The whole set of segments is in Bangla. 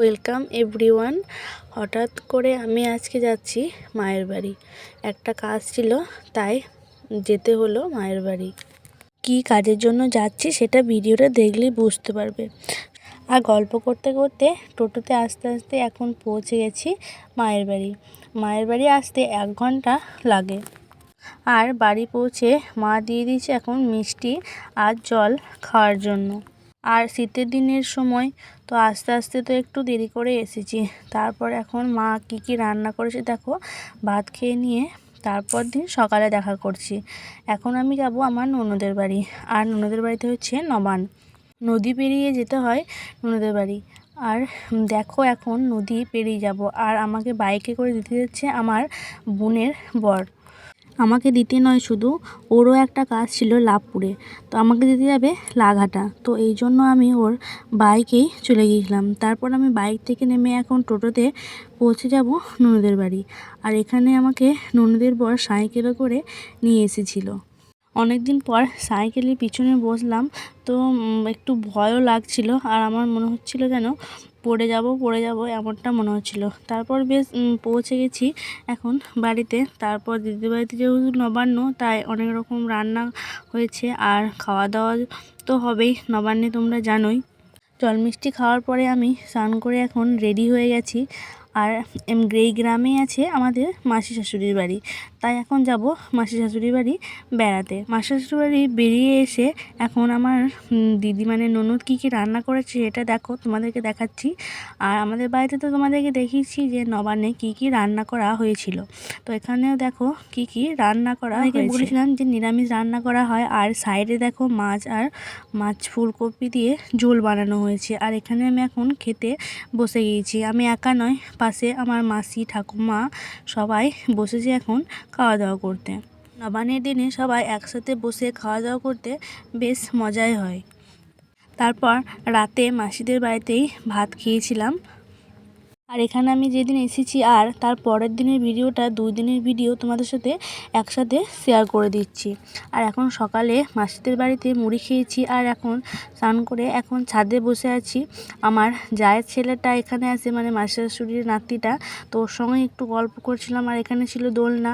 Welcome everyone. হঠাৎ করে আমি আজকে যাচ্ছি মায়ের বাড়ি। একটা কাজ ছিল, তাই যেতে হলো মায়ের বাড়ি। কী কাজের জন্য যাচ্ছি সেটা ভিডিওটা দেখলেই বুঝতে পারবে। আর গল্প করতে করতে টোটোতে আস্তে আস্তে এখন পৌঁছে গেছি মায়ের বাড়ি। মায়ের বাড়ি আসতে এক ঘণ্টা লাগে। আর বাড়ি পৌঁছে মা দিয়ে দিয়েছে এখন মিষ্টি আর জল খাওয়ার জন্য। আর শীতের দিনের সময় তো আস্তে আস্তে তো একটু দেরি করে এসেছি। তারপর এখন মা কী কী রান্না করেছে দেখো, ভাত খেয়ে নিয়ে তারপর দিন সকালে দেখা করছি। এখন আমি যাব আমার ননদের বাড়ি, আর ননদের বাড়িতে হচ্ছে নবান নদী পেরিয়ে যেতে হয় ননদের বাড়ি। আর দেখো এখন নদী পেরিয়ে যাব, আর আমাকে বাইকে করে দিতে যাচ্ছে আমার বোনের বর। আমাকে দিতে নয় শুধু, ওরও একটা কাজ ছিল লাভপুরে। তো আমাকে দিতে যাবে লাঘাটা। তো এই জন্য আমি ওর বাইকেই চলে গিয়েছিলাম। তারপর আমি বাইক থেকে নেমে এখন টোটোতে পৌঁছে যাব ননদের বাড়ি। আর এখানে আমাকে ননদের বর সাইকেলে করে নিয়ে এসেছিল। অনেক দিন পর সাইকেলের পিছনে বসলাম, তো একটু ভয়ও লাগছিল। আর আমার মনে হচ্ছিল যেন পড়ে যাব পড়ে যাব, এমনটা মনে হচ্ছিল। তারপর বেশ পৌঁছে গেছি এখন বাড়িতে। তারপর দিদিবাড়িতে যেহেতু নবান্ন, তাই অনেক রকম রান্না হয়েছে আর খাওয়া দাওয়া তো হবেই। নবান্নে তোমরা জানোই। জল মিষ্টি খাওয়ার পরে আমি স্নান করে এখন রেডি হয়ে গেছি। আর এই গ্রামেই আছে আমাদের মাসি শাশুড়ির বাড়ি। তাই এখন যাব মাসি শাশুড়ির বাড়ি বেড়াতে। মাসি শাশুড়ির বাড়ি বেরিয়ে এসে এখন আমার দিদি মানে ননদ কী কী রান্না করেছে এটা দেখো তোমাদেরকে দেখাচ্ছি। আর আমাদের বাড়িতে তো তোমাদেরকে দেখিয়েছি যে নবান্নে কী কী রান্না করা হয়েছিল। তো এখানেও দেখো কী কী রান্না করা হয়েছে। বলেছিলাম যে নিরামিষ রান্না করা হয় আর সাইডে দেখো মাছ আর মাছ ফুলকপি দিয়ে ঝোল বানানো হয়েছে। আর এখানে আমি এখন খেতে বসে গিয়েছি। আমি একা নয় পাশে আমার মাসি, ঠাকুমা সবাই বসেছে এখন খাওয়া দাওয়া করতে। নবানের দিনে সবাই একসাথে বসে খাওয়া দাওয়া করতে বেশ মজাই হয়। তারপর রাতে মাসিদের বাড়িতেই ভাত খেয়েছিলাম। আর এখানে আমি যেদিন এসেছি আর তার পরের দিনের ভিডিওটা, দুই দিনের ভিডিও তোমাদের সাথে একসাথে শেয়ার করে দিচ্ছি। আর এখন সকালে মাসিদের বাড়িতে মুড়ি খেয়েছি আর এখন স্নান করে এখন ছাদে বসে আছি। আমার জায়ের ছেলেটা এখানে আছে মানে মাসি শাশুড়ির নাতিটা। তো ওর সঙ্গে একটু গল্প করছিলাম আর এখানে ছিল দোলনা।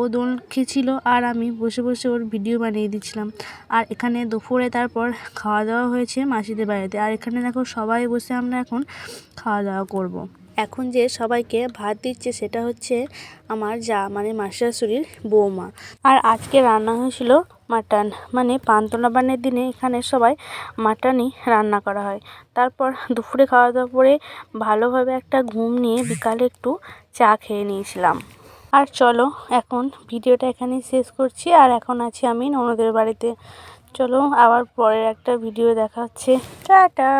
ও দোল খেয়েছিল আর আমি বসে বসে ওর ভিডিও বানিয়ে দিচ্ছিলাম। আর এখানে দুপুরে তারপর খাওয়া দাওয়া হয়েছে মাসিদের বাড়িতে। আর এখানে দেখো সবাই বসে আমরা এখন খাওয়া দাওয়া করব। এখন যে সবাইকে ভাত দিচ্ছে সেটা হচ্ছে আমার যা মানে মাসি শাশুড়ির বৌমা। আর আজকে রান্না হয়েছিল মাটন। মানে পান্তনাবানের দিনে এখানে সবাই মাটনই রান্না করা হয়। তারপর দুপুরে খাওয়া দাওয়া করে ভালোভাবে একটা ঘুম নিয়ে বিকালে একটু চা খেয়ে নিয়েছিলাম। আর চলো, এখন ভিডিওটা এখানেই শেষ করছি। আর এখন আছি আমি ননদের বাড়িতে। চলো, আবার পরের একটা ভিডিও দেখা হচ্ছে। টাটা!